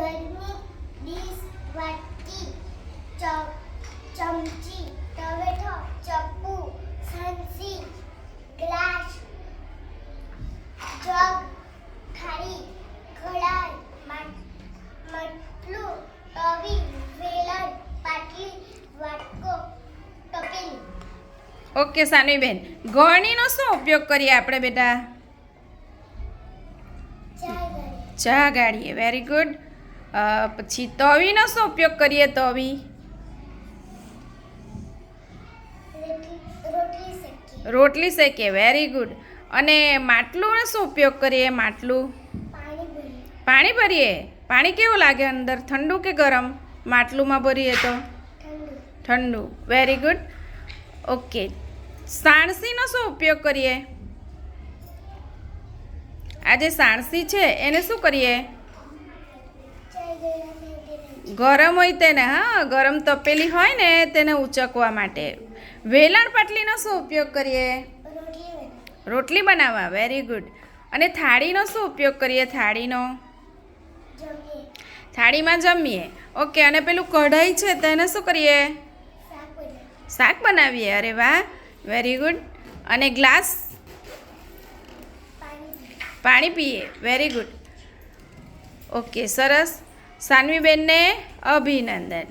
ઘરની ડીશ વાટકી ચમચી ટવેઠો ચપ્પુ સંસી ગ્લાસ જગ થાળી કઢાઈ માટ- માટલું તવી વેલણ પાટલી વાટકો તપેલી ઓકે સાનવીબેન ગળણીનો શું ઉપયોગ કરીએ આપણે બેટા? ચા ગાળીએ. વેરી ગુડ પછી તવીનો શું ઉપયોગ કરીએ તવી? રોટલી શેકે વેરી ગુડ અને માટલુંનો શું ઉપયોગ કરીએ માટલું? પાણી ભરીએ. પાણી કેવું લાગે અંદર? ઠંડુ કે ગરમ? માટલુંમાં ભરીએ તો? ઠંડુ. વેરી ગુડ ઓકે સાણસીનો શું ઉપયોગ કરીએ? આ જે સાણસી છે, એને શું કરીએ? ગરમ હોય તેને, હા, ગરમ તપેલી હોય ને, તેને ઉચકવા માટે. વેલણ પાટલીનો શું ઉપયોગ કરીએ? રોટલી બનાવવા વેરી ગુડ અને થાળીનો શું ઉપયોગ કરીએ, થાળીનો? થાળીમાં જમીએ. ઓકે અને પેલું કઢાઈ છે, તેને શું કરીએ? શાક બનાવીએ. અરે વાહ વેરી ગુડ અને ગ્લાસ? પાણી પીએ. વેરી ગુડ ઓકે સરસ. સાનવીબેનને અભિનંદન.